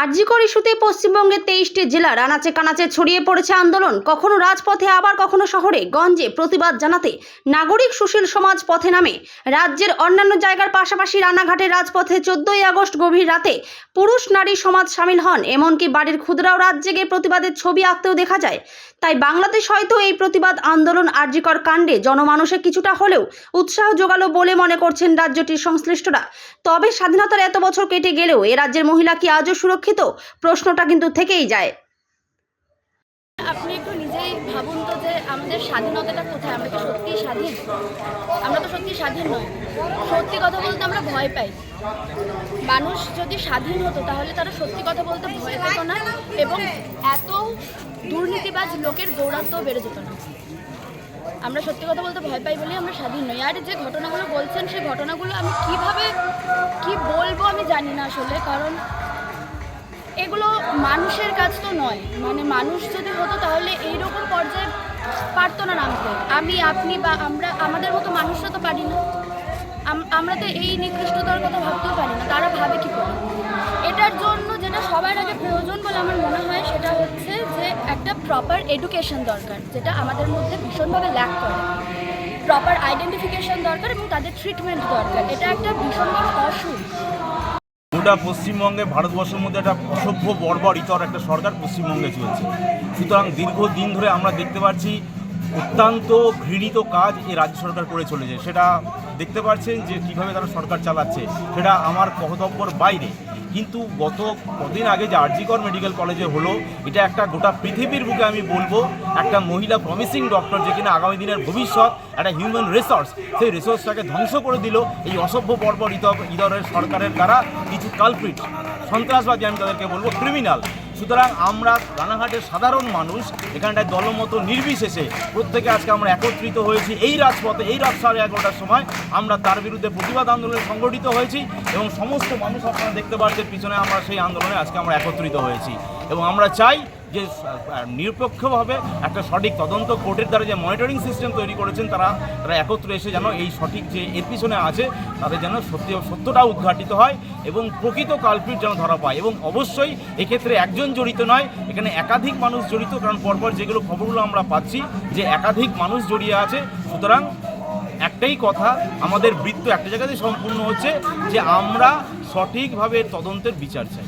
আরজিকর ইস্যুতে পশ্চিমবঙ্গের তেইশটি জেলার আনাচে কানাচে ছড়িয়ে পড়েছে আন্দোলন। কখনো রাজপথে, আবার কখনো শহরে। গঞ্জে প্রতিবাদ জানাতে নাগরিক সুশীল সমাজ পথে নামে। রাজ্যের অন্যান্য জায়গার পাশাপাশি রানাঘাটের রাজপথে চোদ্দই আগস্ট গভীর রাতে পুরুষ নারী সমাজ সামিল হন। এমনকি বাড়ির ক্ষুদ্রাও রাত জেগে প্রতিবাদের ছবি আঁকতেও দেখা যায়। তাই বাংলাদেশ হয়তো এই প্রতিবাদ আন্দোলন আরজিকর কাণ্ডে জনমানুষে কিছুটা হলেও উৎসাহ জোগালো বলে মনে করছেন রাজ্যটির সংশ্লিষ্টরা। তবে স্বাধীনতার এত বছর কেটে গেলেও এ রাজ্যের মহিলা কি আজও সুরক্ষিত? প্রশ্নটা কিন্তু থেকেই যায়। আপনি একটু নিজেই ভাবুন তো যে আমাদের স্বাধীনতাটা কোথায়? আমরা কি সত্যি স্বাধীন? আমরা তো সত্যি স্বাধীন নই। সত্যি কথা বলতে আমরা ভয় পাই। মানুষ যদি স্বাধীন হতো, তাহলে তারা সত্যি কথা বলতে ভয় পেত না এবং এত দুর্নীতিবাজ লোকের দৌরাত্ম বেড়ে যেত না। আমরা সত্যি কথা বলতে ভয় পাই বলেই আমরা স্বাধীন নই। আর যে ঘটনাগুলো বলছেন, সেই ঘটনাগুলো আমি কীভাবে, কি বলব আমি জানি না আসলে। কারণ এগুলো মানুষের কাজ তো নয়। মানে মানুষ যদি হতো তাহলে এইরকম পর্যায়ে পারতো না নামতে। আমি, আপনি বা আমরা, আমাদের মতো মানুষরা তো পারি না। আমরা তো এই নিকৃষ্টতার কথা ভাবতেও পারি না। তারা ভাবে কি করে? এটার জন্য যেটা সবার আগে প্রয়োজন বলে আমার মনে হয় সেটা হচ্ছে যে একটা প্রপার এডুকেশন দরকার, যেটা আমাদের মধ্যে ভীষণভাবে ল্যাক করে। প্রপার আইডেন্টিফিকেশন দরকার এবং তাদের ট্রিটমেন্ট দরকার। এটা একটা ভীষণ অসুখ। গোটা পশ্চিমবঙ্গে, ভারতবর্ষের মধ্যে একটা অসভ্য, বর্বর, ইতর একটা সরকার পশ্চিমবঙ্গে চলছে। সুতরাং দীর্ঘদিন ধরে আমরা দেখতে পাচ্ছি, অত্যন্ত ঘৃণিত কাজ এই রাজ্য সরকার করে চলেছে। সেটা দেখতে পাচ্ছেন যে কীভাবে তারা সরকার চালাচ্ছে। সেটা আমার কহতব্যর বাইরে কিন্তু গত কদিন আগে যে আরজিকর মেডিকেল কলেজে হলো, এটা একটা গোটা পৃথিবীর বুকে আমি বলব, একটা মহিলা প্রমিসিং ডক্টর যে কিনা আগামী দিনের ভবিষ্যৎ, একটা হিউম্যান রিসোর্স সেই রিসোর্সটাকে ধ্বংস করে দিল এই অসভ্য পরপর ইতর ইদরের সরকারের দ্বারা, কিছু কালপ্রিট সন্ত্রাসবাদী আমি তাদেরকে বলব ক্রিমিনাল সুতরাং আমরা রানাঘাটের সাধারণ মানুষ, এখানটায় দলমত নির্বিশেষে প্রত্যেকে আজকে আমরা একত্রিত হয়েছি। এই রাজপথে, এই রাত সাড়ে এগারোটার সময় আমরা তার বিরুদ্ধে প্রতিবাদ আন্দোলনে সংগঠিত হয়েছি এবং সমস্ত মানুষ আপনারা দেখতে পাচ্ছেন, পিছনে আমরা সেই আন্দোলনে আজকে আমরা একত্রিত হয়েছি। এবং আমরা চাই যে নিরপেক্ষভাবে একটা সঠিক তদন্ত কোর্টের দ্বারা যে মনিটরিং সিস্টেম তৈরি করেছেন, তারা তারা একত্রে এসে যেন এই সঠিক যে এর পিছনে আছে তাদের যেন সত্যি, সত্যটা উদ্ঘাটিত হয় এবং প্রকৃত কালপিট যেন ধরা পায়। এবং অবশ্যই এক্ষেত্রে একজন জড়িত নয়, এখানে একাধিক মানুষ জড়িত, কারণ পরপর যেগুলো খবরগুলো আমরা পাচ্ছি যে একাধিক মানুষ জড়িয়ে আছে। সুতরাং একটাই কথা, আমাদের বৃত্ত একটা জায়গাতেই সম্পূর্ণ হচ্ছে যে আমরা সঠিকভাবে তদন্তের বিচার চাই।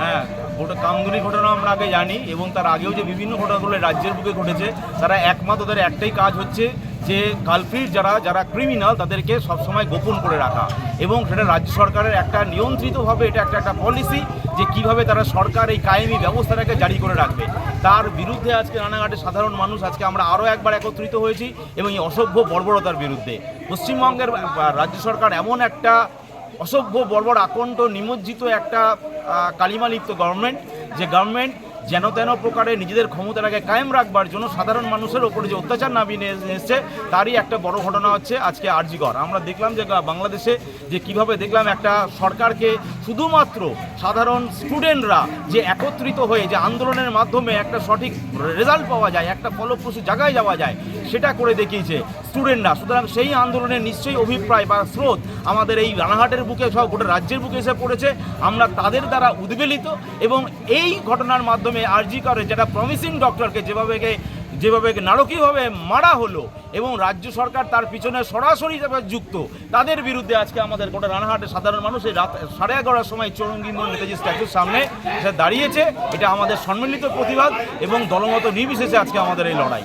হ্যাঁ গোটা কামদুনি ঘটনা আমরা আগে জানি এবং তার আগেও যে বিভিন্ন ঘটনাগুলো রাজ্যের বুকে ঘটেছে, তারা একমাত্র তাদের একটাই কাজ হচ্ছে যে কালফ্রিট যারা যারা ক্রিমিনাল তাদেরকে সবসময় গোপন করে রাখা এবং সেটা রাজ্য সরকারের একটা নিয়ন্ত্রিতভাবে এটা একটা একটা পলিসি যে কীভাবে তারা সরকার এই কায়েমি ব্যবস্থাটাকে জারি করে রাখবে। তার বিরুদ্ধে আজকে রানাঘাটের সাধারণ মানুষ আজকে আমরা আরও একবার একত্রিত হয়েছি এবং এই অসভ্য বর্বরতার বিরুদ্ধে। পশ্চিমবঙ্গের রাজ্য সরকার এমন একটা অসভ্য বর্বর আকণ্ঠ নিমজ্জিত একটা কালিমালিপ্ত গভর্নমেন্ট যে গভর্নমেন্ট যেন তেন প্রকারে নিজেদের ক্ষমতাটাকে কায়েম রাখবার জন্য সাধারণ মানুষের ওপরে যে অত্যাচার নামিয়ে এসছে, তারই একটা বড় ঘটনা হচ্ছে আজকে আরজিগর আমরা দেখলাম যে বাংলাদেশে যে কীভাবে দেখলাম একটা সরকারকে শুধুমাত্র সাধারণ স্টুডেন্টরা যে একত্রিত হয়ে যে আন্দোলনের মাধ্যমে একটা সঠিক রেজাল্ট পাওয়া যায়, একটা ফলপ্রসূ জায়গায় যাওয়া যায় সেটা করে দেখিয়েছে স্টুডেন্টরা। সুতরাং সেই আন্দোলনের নিশ্চয়ই অভিপ্রায় বা স্রোত আমাদের এই রানাঘাটের বুকে সব গোটা রাজ্যের বুকে এসে পড়েছে। আমরা তাদের দ্বারা উদ্বেলিত এবং এই ঘটনার মাধ্যমে আরজি করে যেটা প্রমিসিং ডক্টরকে যেভাবে যেভাবে নারকীয়ভাবে মারা হলো এবং রাজ্য সরকার তার পিছনে সরাসরি যুক্ত, তাদের বিরুদ্ধে আজকে আমাদের গোটা রানাঘাটের সাধারণ মানুষ এই রাত সাড়ে এগারোটার সময় চৌরঙ্গিন্দ নেতাজি স্ট্যাচুর সামনে দাঁড়িয়েছে। এটা আমাদের সম্মিলিত প্রতিবাদ এবং দলমত নির্বিশেষে আজকে আমাদের এই লড়াই।